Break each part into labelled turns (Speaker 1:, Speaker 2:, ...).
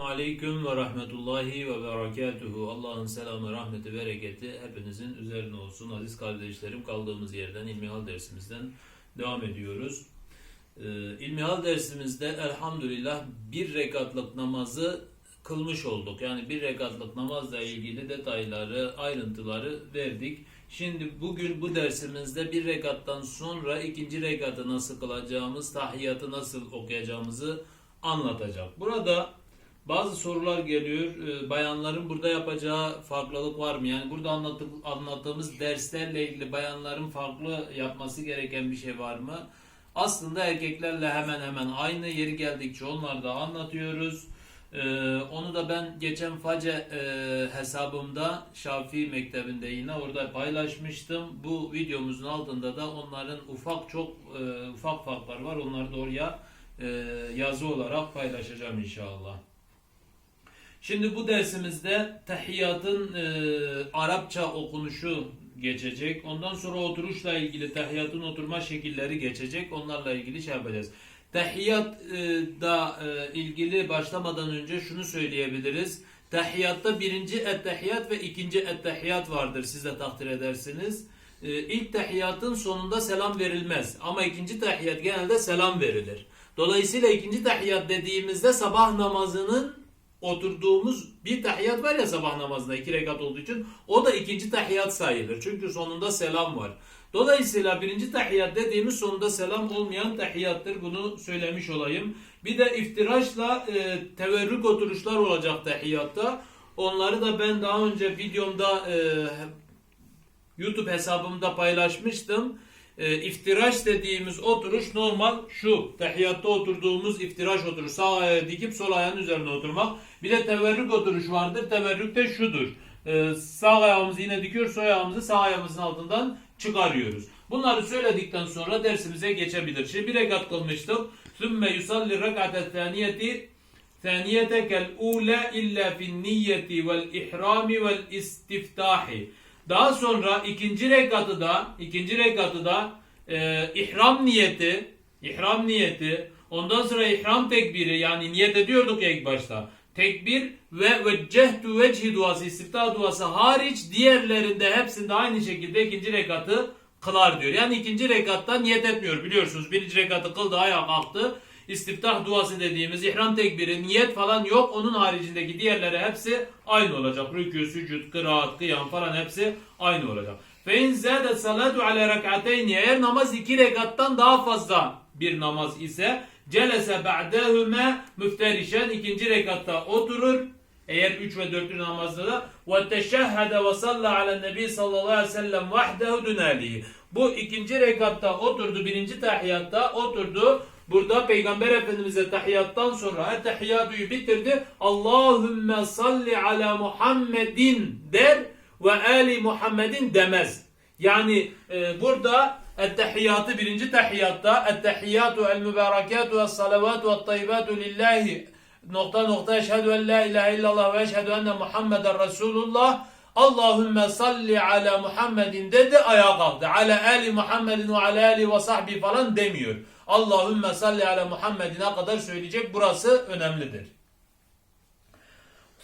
Speaker 1: Esselamu Aleyküm ve Rahmetullahi ve Berekatuhu. Allah'ın selamı, rahmeti, bereketi hepinizin üzerine olsun. Aziz kardeşlerim kaldığımız yerden İlmihal dersimizden devam ediyoruz. Ee, İlmihal dersimizde elhamdülillah bir rekatlık namazı kılmış olduk. Yani bir rekatlık namazla ilgili detayları, ayrıntıları verdik. Şimdi bugün bu dersimizde bir rekattan sonra ikinci rekatı nasıl kılacağımız, tahiyyatı nasıl okuyacağımızı anlatacak. Burada bazı sorular geliyor. Ee, Bayanların burada yapacağı farklılık var mı? Yani burada anlattık, anlattığımız derslerle ilgili bayanların farklı yapması gereken bir şey var mı? Aslında erkeklerle hemen hemen aynı yeri geldikçe onları da anlatıyoruz. Ee, onu da ben geçen Face e, hesabımda Şafii Mektebi'nde yine orada paylaşmıştım. Bu videomuzun altında da onların ufak çok e, ufak farklar var. Onları da oraya e, yazı olarak paylaşacağım inşallah. Şimdi bu dersimizde tahiyyatın e, Arapça okunuşu geçecek. Ondan sonra oturuşla ilgili tahiyyatın oturma şekilleri geçecek. Onlarla ilgili şey yapacağız. Tahiyyat e, da e, ilgili başlamadan önce şunu söyleyebiliriz. Tahiyyatta birinci ettehiyyat ve ikinci ettehiyyat vardır. Siz de takdir edersiniz. E, ilk tahiyyatın sonunda selam verilmez. Ama ikinci tahiyyat genelde selam verilir. Dolayısıyla ikinci tahiyyat dediğimizde sabah namazının oturduğumuz bir tahiyyat var ya sabah namazında iki rekat olduğu için o da ikinci tahiyyat sayılır. Çünkü sonunda selam var. Dolayısıyla birinci tahiyyat dediğimiz sonunda selam olmayan tahiyyattır. Bunu söylemiş olayım. Bir de iftiraşla e, teverrük oturuşlar olacak tahiyyatta. Onları da ben daha önce videomda e, YouTube hesabımda paylaşmıştım. E, iftiraş dediğimiz oturuş normal şu. Tehiyyatta oturduğumuz iftiraş oturuş. Sağ ayağı dikip sol ayağın üzerine oturmak. Bir de teverrük oturuş vardır. Teverrük de şudur. E, sağ ayağımızı yine dikiyor, sol ayağımızı sağ ayağımızın altından çıkarıyoruz. Bunları söyledikten sonra dersimize geçebilir. Şimdi bir rekat kılmıştık. Sümme yusalli rekate thaniyeti thaniyete kel ule illa fin niyeti vel ihrami vel istiftahi. Daha sonra ikinci rekatı da ikinci rekatı da e, ihram niyeti ihram niyeti ondan sonra ihram tekbiri yani niyet ediyorduk ilk başta. Tekbir ve veccehtu vecihi duası istiftah duası hariç diğerlerinde hepsinde aynı şekilde ikinci rekatı kılar diyor. Yani ikinci rekatta niyet etmiyor biliyorsunuz. Birinci rekatı kıldı ayağa kalktı. İstiftah duası dediğimiz ihram tekbiri, niyet falan yok. Onun haricindeki diğerleri hepsi aynı olacak. Rükû, sücud, kıraat, kıyam falan hepsi aynı olacak. Fe in zâdet salatu ala rek'ateyni eğer namaz iki rekattan daha fazla bir namaz ise celese ba'dehüme müfterişen ikinci rekatta oturur. Eğer 3 ve 4. namazda da ve teşehhede ve salla ala nebi sallallahu aleyhi ve sellem vahdehu dünalihi. Bu ikinci rekatta oturdu, birinci tahiyyatta oturdu. Burada Peygamber Efendimiz'e tahiyyattan sonra ettehiyyatüyü bitirdi. Allahümme salli ala Muhammedin der ve ali Muhammedin demez. Yani e, burada ettehiyyatı birinci tahiyyatta ettehiyyatu el mübarekatu ve salavatu ve tayyibatu lillahi nokta nokta eşhedü en la ilahe illallah ve eşhedü enne Muhammeden Resulullah Allahümme salli ala Muhammedin dedi ayağa kalktı. Ala ali Muhammedin ve ala ali ve sahbi falan demiyor. Allahümme salli ala Muhammedine kadar söyleyecek. Burası önemlidir.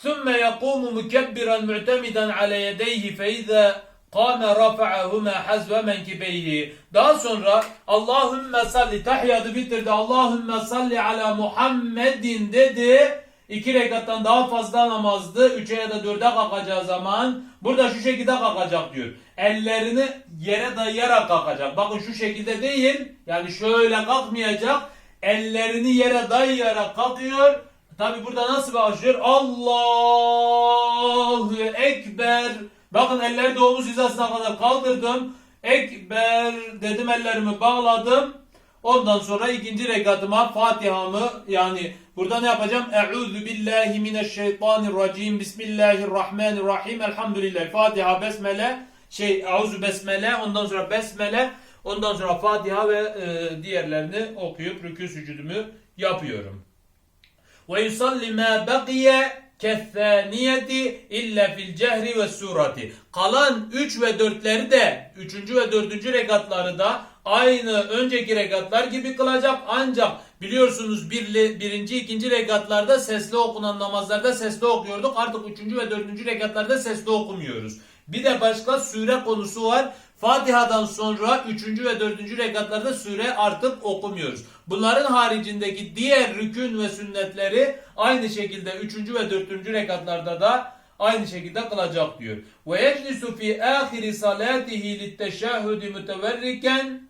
Speaker 1: ثم يقوم مكبرا معتمدا على يديه فإذا قام رفعهما حزب منكبيه. Daha sonra Allahümme salli tahiyyatı bitirdi. Allahümme salli ala Muhammedin dedi. İki rekattan daha fazla namazdı. Üçe ya da dörde kalkacağı zaman burada şu şekilde kalkacak diyor. Ellerini yere dayayarak kalkacak. Bakın şu şekilde değil. Yani şöyle kalkmayacak. Ellerini yere dayayarak kalkıyor. Tabi burada nasıl başlıyor? Allahu Ekber. Bakın elleri de omuz hizasına kadar kaldırdım. Ekber dedim ellerimi bağladım. Ondan sonra ikinci rekatıma Fatiha'mı yani burada ne yapacağım? Eûzü billahi mineşşeytanirracim. Bismillahirrahmanirrahim. Elhamdülillah. Fatiha, besmele, şey Eûzü besmele, ondan sonra besmele, ondan sonra Fatiha ve e, diğerlerini okuyup rükû sücudümü yapıyorum. Ve yusalli ma baqiye kethaniyeti illa fil cehri ve surati. Kalan 3 ve 4'leri de 3. ve 4. rekatları da aynı önceki rekatlar gibi kılacak. Ancak biliyorsunuz bir, birinci, ikinci rekatlarda sesli okunan namazlarda sesli okuyorduk. Artık üçüncü ve dördüncü rekatlarda sesli okumuyoruz. Bir de başka sure konusu var. Fatiha'dan sonra 3. ve 4. rekatlarda sure artık okumuyoruz. Bunların haricindeki diğer rükün ve sünnetleri aynı şekilde 3. ve 4. rekatlarda da aynı şekilde kılacak diyor. Ve yeclisu fi ahiri salatihi litteşahhudi müteverriken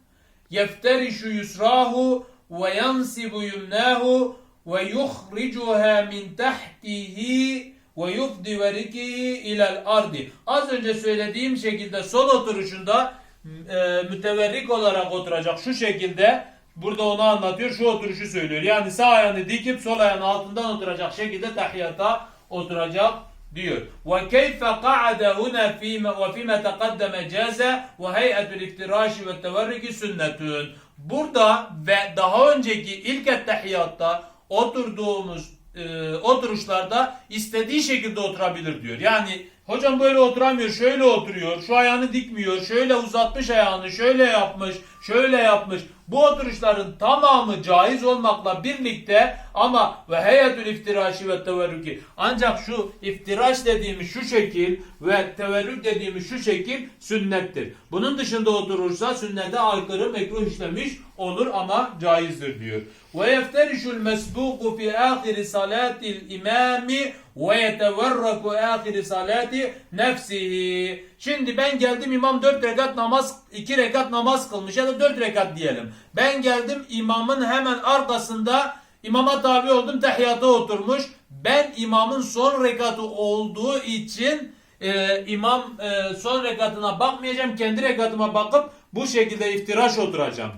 Speaker 1: yefterişu yusrahu ve yansibu yumnahu ve yuhricuha min tahtihi ve yufdi verikihi ilel ardi. Az önce söylediğim şekilde sol oturuşunda e, müteverrik olarak oturacak şu şekilde burada onu anlatıyor şu oturuşu söylüyor. Yani sağ ayağını dikip sol ayağının altından oturacak şekilde tahiyyata oturacak diyor. Ve keyfe qa'ade huna fîme ve fîme teqaddeme caze ve heyetul iftiraşi ve teverriki sünnetün. Burada ve daha önceki ilk ettehiyyatta oturduğumuz e, oturuşlarda istediği şekilde oturabilir diyor. Yani hocam böyle oturamıyor, şöyle oturuyor, şu ayağını dikmiyor, şöyle uzatmış ayağını, şöyle yapmış, şöyle yapmış. Bu oturuşların tamamı caiz olmakla birlikte ama ve heyetül iftiraşi ve teverrüki. Ancak şu iftiraş dediğimiz şu şekil ve teverrük dediğimiz şu şekil sünnettir. Bunun dışında oturursa sünnete aykırı mekruh işlemiş olur ama caizdir diyor. Ve yefterişul mesbuku fi ahiri salatil imami ve yeteverraku ahiri salati nefsihi. Şimdi ben geldim imam 4 rekat namaz 2 rekat namaz kılmış ya da 4 rekat diyelim. Ben geldim imamın hemen arkasında imama tabi oldum tehiyata oturmuş. Ben imamın son rekatı olduğu için e, imam e, son rekatına bakmayacağım. Kendi rekatıma bakıp bu şekilde iftiraş oturacağım.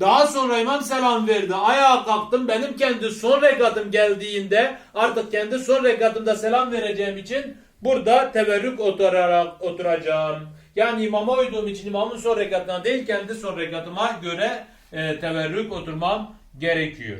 Speaker 1: Daha sonra imam selam verdi. Ayağa kalktım. Benim kendi son rekatım geldiğinde artık kendi son rekatımda selam vereceğim için burada teverrük oturarak oturacağım. Yani imama uyduğum için imamın son rekatına değil kendi son rekatıma göre e, teverrük oturmam gerekiyor.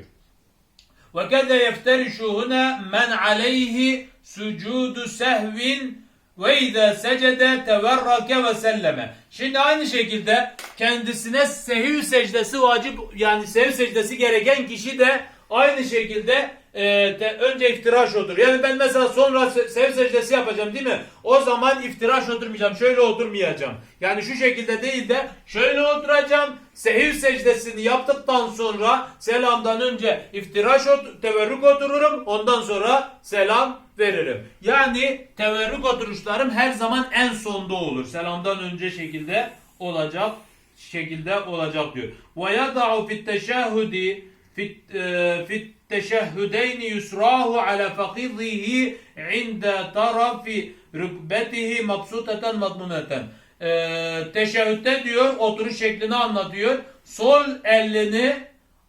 Speaker 1: Ve keze yefterişu huna men aleyhi sucudu sehvin ve izâ secede teverrake ve selleme. Şimdi aynı şekilde kendisine sehiv secdesi vacip yani sehiv secdesi gereken kişi de aynı şekilde e, de, önce iftiraş otur. Yani ben mesela sonra se- sehiv secdesi yapacağım değil mi? O zaman iftiraş oturmayacağım. Şöyle oturmayacağım. Yani şu şekilde değil de şöyle oturacağım. Sehiv secdesini yaptıktan sonra selamdan önce iftiraş ot teverrük otururum. Ondan sonra selam veririm. Yani teverrük oturuşlarım her zaman en sonda olur. Selamdan önce şekilde olacak şekilde olacak diyor. Ve yada'u fit teşehhudi fit e, fit teşehhüdeyni yusrahu ala fakizihi inde tarafi rükbetihi mabsuteten madmuneten. E, teşehhütte diyor oturuş şeklini anlatıyor. Sol elini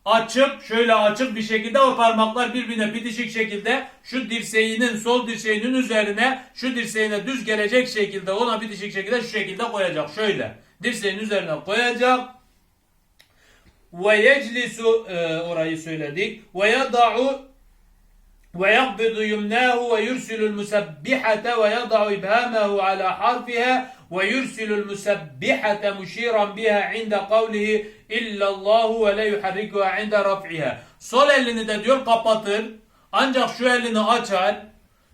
Speaker 1: açık şöyle açık bir şekilde o parmaklar birbirine bitişik şekilde şu dirseğinin sol dirseğinin üzerine şu dirseğine düz gelecek şekilde ona bitişik şekilde şu şekilde koyacak şöyle dirseğin üzerine koyacak ve yeclisu e, orayı söyledik ve yada'u ve yakbidu yumnahu ve yursilul musabbihate ve yada'u ibhamahu ala harfiha ve yursilul musabbihate muşiran biha inde kavlihi illallahu ve la yuharrikuha inde raf'iha. Sol elini de diyor kapatır. Ancak şu elini açar.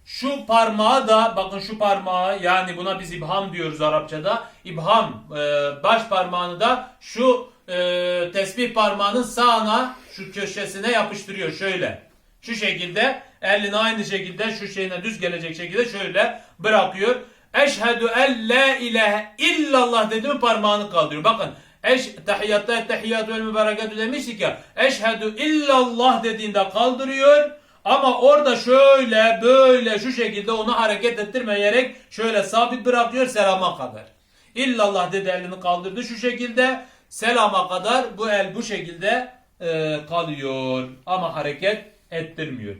Speaker 1: Şu parmağı da bakın şu parmağı yani buna biz ibham diyoruz Arapçada. İbham e, baş parmağını da şu e, tesbih parmağının sağına şu köşesine yapıştırıyor şöyle. Şu şekilde elini aynı şekilde şu şeyine düz gelecek şekilde şöyle bırakıyor. Eşhedü en la ilahe illallah dedi mi parmağını kaldırıyor. Bakın eş tahiyyatta tehiyyatü vel mübarekatü demiştik ya. Eşhedü illallah dediğinde kaldırıyor. Ama orada şöyle böyle şu şekilde onu hareket ettirmeyerek şöyle sabit bırakıyor selama kadar. İllallah dedi elini kaldırdı şu şekilde selama kadar bu el bu şekilde e, kalıyor. Ama hareket ettirmiyor.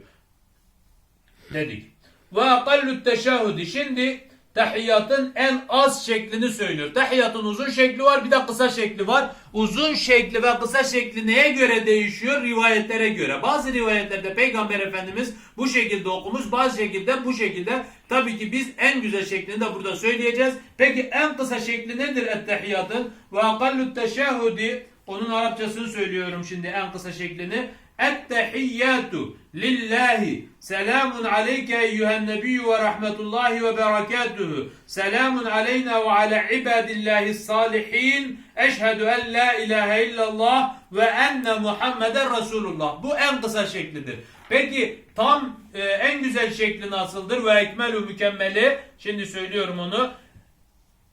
Speaker 1: Dedik. Ve akallu teşahhudi. Şimdi tahiyyatın en az şeklini söylüyor. Tahiyyatın uzun şekli var bir de kısa şekli var. Uzun şekli ve kısa şekli neye göre değişiyor? Rivayetlere göre. Bazı rivayetlerde Peygamber Efendimiz bu şekilde okumuş, bazı şekilde bu şekilde. Tabii ki biz en güzel şeklini de burada söyleyeceğiz. Peki en kısa şekli nedir ettehiyyatın? Ve akallu teşehhudi onun Arapçasını söylüyorum şimdi en kısa şeklini. Ettehiyyatu lillahi. Selamun aleyke eyyühen nebiyyü ve rahmetullahi ve berekatuhu. Selamun aleyna ve ala ibadillahi salihin. Eşhedü en la ilahe illallah ve enne Muhammeden Resulullah. Bu en kısa şeklidir. Peki tam e, en güzel şekli nasıldır? Ve ekmelü mükemmeli. Şimdi söylüyorum onu.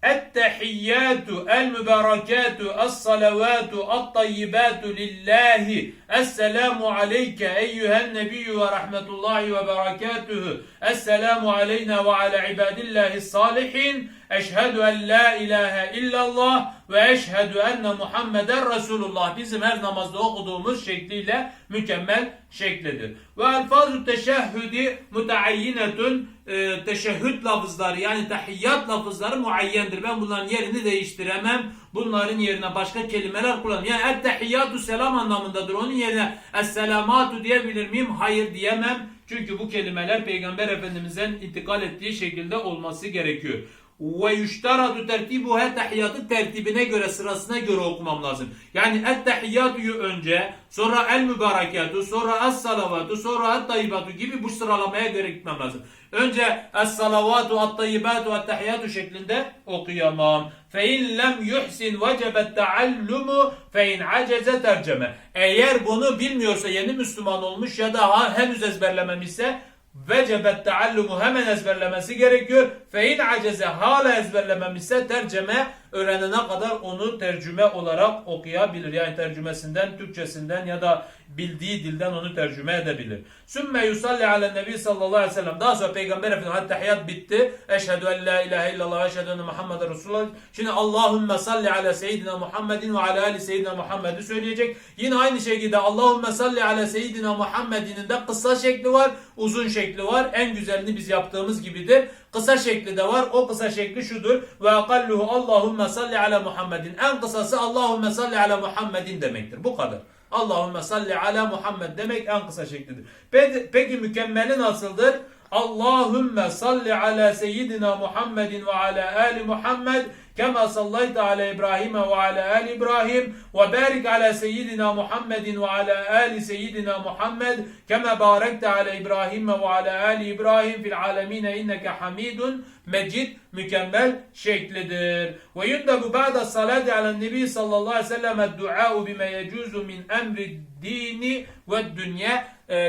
Speaker 1: Ettehiyyatu, el müberekatu, es salavatu, at tayyibatu lillahi Esselamu aleyke eyyühen nebiyyü ve rahmetullahi ve berekatühü. Esselamu aleyna ve ala ibadillahi salihin. Eşhedü en la ilahe illallah ve eşhedü enne Muhammeden Resulullah. Bizim her namazda okuduğumuz şekliyle mükemmel şeklidir. Ve elfaz-ı teşehhüdi müteayyinetün e, teşehhüd lafızları yani tahiyyat lafızları muayyendir. Ben bunların yerini değiştiremem. Bunların yerine başka kelimeler kullanırım. Yani et tehiyyatü selam anlamındadır. Onun yerine es-selamatu diyebilir miyim? Hayır diyemem. Çünkü bu kelimeler Peygamber Efendimiz'in intikal ettiği şekilde olması gerekiyor ve yüşteradu tertibuha tahiyyatı tertibine göre sırasına göre okumam lazım. Yani et tahiyyatuyu önce sonra el mübarekatu sonra es salavatu sonra et tayyibatu gibi bu sıralamaya göre gitmem lazım. Önce es salavatu et tayyibatu et tahiyyatu şeklinde okuyamam. Fe in lem yuhsin vecebet taallumu fe in aceze terceme. Eğer bunu bilmiyorsa yeni Müslüman olmuş ya da henüz ezberlememişse vecebet teallumu hemen ezberlemesi gerekiyor. Fe in aceze hala ezberlememişse tercüme öğrenene kadar onu tercüme olarak okuyabilir. Yani tercümesinden, Türkçesinden ya da bildiği dilden onu tercüme edebilir. Sümme yusalli ala nebi sallallahu aleyhi ve sellem. Daha sonra Peygamber Efendimiz tahiyyat bitti. Eşhedü en la ilahe illallah eşhedü enne Muhammeden Resulullah. Şimdi Allahümme salli ala seyyidina Muhammedin ve ala ali seyyidina Muhammed'i söyleyecek. Yine aynı şekilde Allahümme salli ala seyyidina Muhammed'in de kısa şekli var, uzun şekli var. En güzelini biz yaptığımız gibidir. Kısa şekli de var. O kısa şekli şudur. Ve akalluhu Allahümme salli ala Muhammedin. En kısası Allahümme salli ala Muhammedin demektir. Bu kadar. Allahümme salli ala Muhammed demek en kısa şeklidir. Peki, peki mükemmeli nasıldır? Allahümme salli ala seyyidina Muhammedin ve ala ali Muhammed Kema sallayte ala İbrahim'e ve ala al İbrahim ve barik ala seyyidina Muhammedin ve ala al seyyidina Muhammed kema barekte ala İbrahim'e ve ala al İbrahim fil alemine inneke hamidun mecid mükemmel şeklidir. Ve yundabu ba'da salati ala nebi sallallahu aleyhi ve sellem dua bime yecuzu min emri dini ve dünya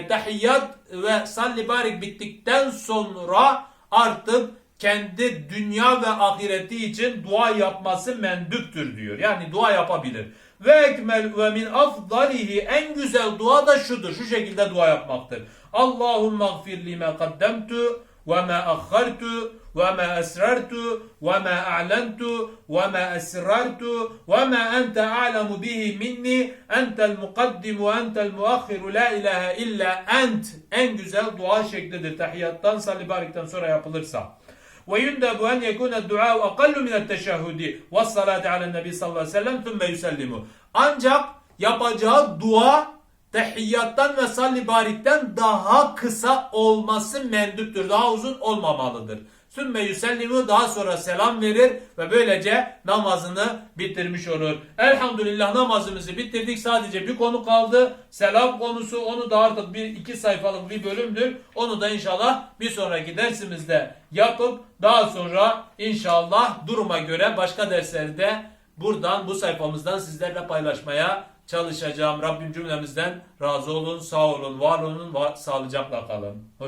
Speaker 1: tahiyyat ve salli barik bittikten sonra artık kendi dünya ve ahireti için dua yapması mendüptür diyor. Yani dua yapabilir. Ve ekmel ve min afdalihi en güzel dua da şudur. Şu şekilde dua yapmaktır. Allahümme gfir lime kaddemtu ve ma akhartu ve ma esrartu ve ma a'lentu ve ma esrartu ve ma ente a'lemu bihi minni entel mukaddim ve entel muakhiru la ilahe illa ent en güzel dua şeklidir. Tahiyyattan salli barikten sonra yapılırsa. Ve yundabu en yekune dua akallu minel teşahhudi ve salati alen nebi sallallahu aleyhi ve sellem tümme yapacağı dua tehiyyattan ve salli daha kısa olması mendüptür. Daha uzun olmamalıdır. Sümme yüsellimu daha sonra selam verir ve böylece namazını bitirmiş olur. Elhamdülillah namazımızı bitirdik. Sadece bir konu kaldı. Selam konusu. Onu da artık bir iki sayfalık bir bölümdür. Onu da inşallah bir sonraki dersimizde yapıp daha sonra inşallah duruma göre başka derslerde buradan bu sayfamızdan sizlerle paylaşmaya çalışacağım. Rabbim cümlemizden razı olun, sağ olun, var olun, var, sağlıcakla kalın. Hoş